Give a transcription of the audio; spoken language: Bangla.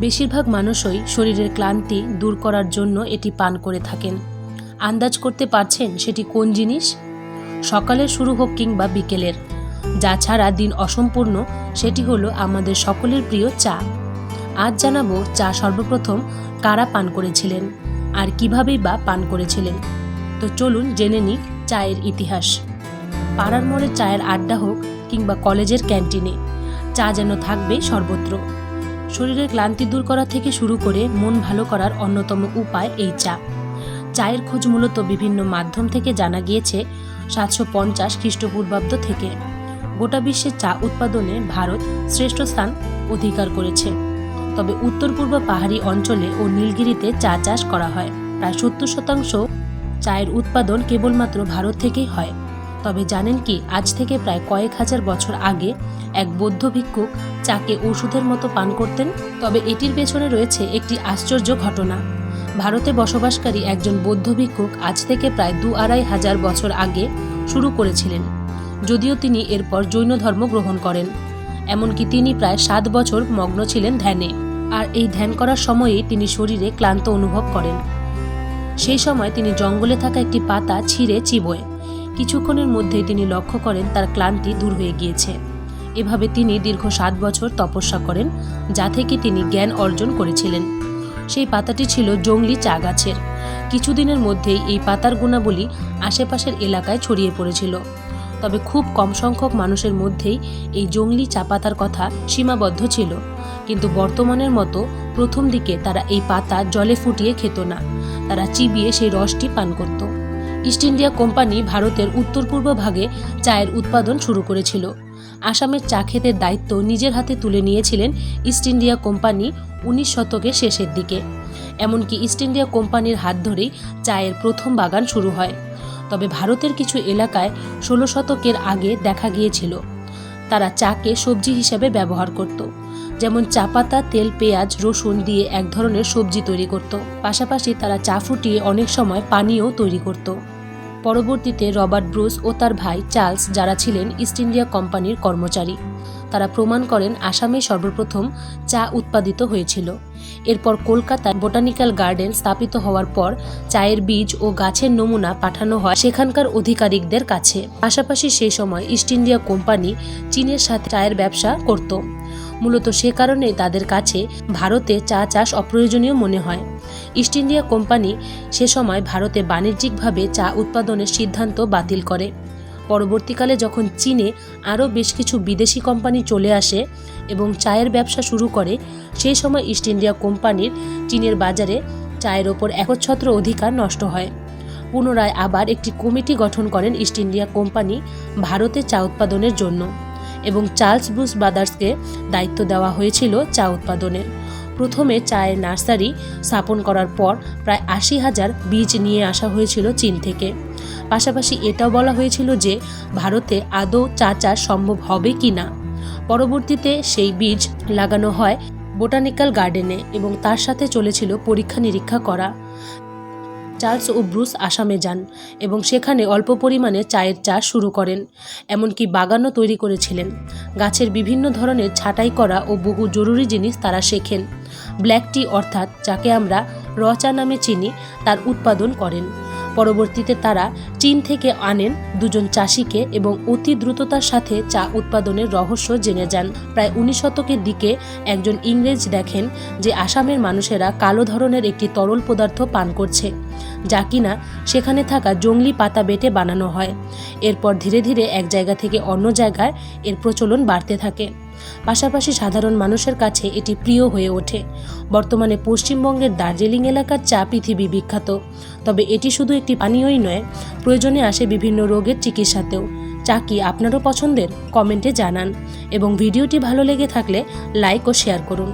বেশিরভাগ মানুষই শরীরের ক্লান্তি দূর করার জন্য এটি পান করে থাকেন। আন্দাজ করতে পারছেন সেটি কোন জিনিস? সকালের শুরু হোক কিংবা বিকেলের। যা ছাড়া দিন অসম্পূর্ণ, সেটি হলো আমাদের সকলের প্রিয় চা। আজ জানাব চা সর্বপ্রথম কারা পান করেছিলেন? আর কিভাবেই বা পান করেছিলেন? তো চলুন জেনে নিই চায়ের ইতিহাস। পাড়ার মোড়ে চায়ের আড্ডা হোক কিংবা কলেজের ক্যান্টিনে, চা যেন থাকবে সর্বত্র। শরীরের ক্লান্তি দূর করা থেকে শুরু করে মন ভালো করার অন্যতম উপায় এই চা। চায়ের খোঁজ মূলত বিভিন্ন মাধ্যম থেকে জানা গিয়েছে সাতশো পঞ্চাশ খ্রিস্টপূর্বাব্দ থেকে। গোটা বিশ্বে চা উৎপাদনে ভারত শ্রেষ্ঠ স্থান অধিকার করেছে। তবে উত্তর পূর্ব পাহাড়ি অঞ্চলে ও নীলগিরিতে চা চাষ করা হয়। প্রায় সত্তর শতাংশ চায়ের উৎপাদন কেবলমাত্র ভারত থেকেই হয়। তবে জানেন কি, আজ থেকে প্রায় কয়েক হাজার বছর আগে এক বৌদ্ধ ভিক্ষুক চাকে ওষুধের মতো পান করতেন। তবে এটির পেছনে রয়েছে একটি আশ্চর্য ঘটনা। ভারতে বসবাসকারী একজন বৌদ্ধ ভিক্ষুক আজ থেকে প্রায় দু আড়াই হাজার বছর আগে শুরু করেছিলেন। যদিও তিনি এরপর জৈন ধর্ম গ্রহণ করেন। এমনকি তিনি প্রায় সাত বছর মগ্ন ছিলেন ধ্যানে। আর এই ধ্যান করার সময়েই তিনি শরীরে ক্লান্ত অনুভব করেন। সেই সময় তিনি জঙ্গলে থাকা একটি পাতা ছিঁড়ে চিবোয়। কিছুক্ষণের মধ্যেই তিনি লক্ষ্য করেন তার ক্লান্তি দূর হয়ে গিয়েছে। এভাবে তিনি দীর্ঘ সাত বছর তপস্যা করেন, যা থেকে তিনি জ্ঞান অর্জন করেছিলেন। সেই পাতাটি ছিল জংলি চা গাছের। কিছুদিনের মধ্যেই এই পাতার গুণাবলী আশেপাশের এলাকায় ছড়িয়ে পড়েছিল। তবে খুব কম সংখ্যক মানুষের মধ্যেই এই জংলি চা পাতার কথা সীমাবদ্ধ ছিল। কিন্তু বর্তমানের মতো প্রথম দিকে তারা এই পাতা জলে ফুটিয়ে খেত না। তারা চিবিয়ে সেই রসটি পান করত। ইস্ট ইন্ডিয়া কোম্পানি ভারতের উত্তর পূর্ব ভাগে চায়ের উৎপাদন শুরু করেছিল। আসামের চা খেতের দায়িত্ব নিজের হাতে তুলে নিয়েছিলেন ইস্ট ইন্ডিয়া কোম্পানি উনিশ শতকের শেষের দিকে। এমনকি ইস্ট ইন্ডিয়া কোম্পানির হাত ধরেই চায়ের প্রথম বাগান শুরু হয়। তবে ভারতের কিছু এলাকায় ষোলো শতকের আগে দেখা গিয়েছিল। তারা চাকে সবজি হিসেবে ব্যবহার করত। যেমন চা পাতা, তেল, পেঁয়াজ, রসুন দিয়ে এক ধরনের সবজি তৈরি করত। পাশাপাশি তারা চা ফুটিয়ে অনেক সময় পানীয় তৈরি করত। পরবর্তীতে রবার্ট ব্রুস ও তার ভাই চার্লস, যারা ছিলেন ইস্ট ইন্ডিয়া কোম্পানির কর্মচারী। তারা প্রমাণ করেন আসামে সর্বপ্রথম চা উৎপাদিত হয়েছিল। এরপর কলকাতায় বোটানিক্যাল গার্ডেন স্থাপিত হওয়ার পর চায়ের বীজ ও গাছের নমুনা পাঠানো হয় সেখানকার অধিকারিকদের কাছে। পাশাপাশি সেই সময় ইস্ট ইন্ডিয়া কোম্পানি চীনের সাথে চায়ের ব্যবসা করত। মূলত সে কারণে তাদের কাছে ভারতে চা চাষ অপ্রয়োজনীয় মনে হয়। ইস্ট ইন্ডিয়া কোম্পানি সে সময় ভারতে বাণিজ্যিকভাবে চা উৎপাদনের সিদ্ধান্ত বাতিল করে। পরবর্তীকালে যখন চীনে আরও বেশ কিছু বিদেশি কোম্পানি চলে আসে এবং চায়ের ব্যবসা শুরু করে, সেই সময় ইস্ট ইন্ডিয়া কোম্পানির চীনের বাজারে চায়ের ওপর একচ্ছত্র অধিকার নষ্ট হয়। পুনরায় আবার একটি কমিটি গঠন করেন ইস্ট ইন্ডিয়া কোম্পানি ভারতে চা উৎপাদনের জন্য এবং চার্লস ব্রুস ব্রাদার্সকে দায়িত্ব দেওয়া হয়েছিল চা উৎপাদনের প্রথমে চায়ের নার্সারি স্থাপন করার পর প্রায় আশি হাজার বীজ নিয়ে আসা হয়েছিল চীন থেকে। পাশাপাশি এটাও বলা হয়েছিল যে ভারতে আদৌ চা চাষ সম্ভব হবে কি না। পরবর্তীতে সেই বীজ লাগানো হয় বোটানিক্যাল গার্ডেনে এবং তার সাথে চলেছিল পরীক্ষা নিরীক্ষা করা। চার্লস ও ব্রুস আসামে যান এবং সেখানে অল্প পরিমাণে চায়ের চাষ শুরু করেন, এমনকি বাগানও তৈরি করেছিলেন। গাছের বিভিন্ন ধরনের ছাঁটাই করা ও বহু জরুরি জিনিস তারা শেখেন। ব্ল্যাক টি অর্থাৎ যাকে আমরা র চা নামে চিনি, তার উৎপাদন করেন। পরবর্তীতে তারা চীন থেকে আনেন দুজন চাষিকে এবং অতি দ্রুততার সাথে চা উৎপাদনের রহস্য জেনে যান। প্রায় উনিশ শতকের দিকে একজন ইংরেজ দেখেন যে আসামের মানুষেরা কালো ধরনের একটি তরল পদার্থ পান করছে। যা কিনা সেখানে থাকা জংলি পাতা বেটে বানানো হয়। এরপর ধীরে ধীরে এক জায়গা থেকে অন্য জায়গায় এর প্রচলন বাড়তে থাকে। পাশাপাশি সাধারণ মানুষের কাছে এটি প্রিয় হয়ে ওঠে। বর্তমানে পশ্চিমবঙ্গের দার্জিলিং এলাকার চা পৃথিবী বিখ্যাত। তবে এটি শুধু একটি পানীয়ই নয়, প্রয়োজনে আসে বিভিন্ন রোগের চিকিৎসাতেও। চা কি আপনারও পছন্দের? কমেন্টে জানান। এবং ভিডিওটি ভালো লেগে থাকলে লাইক ও শেয়ার করুন।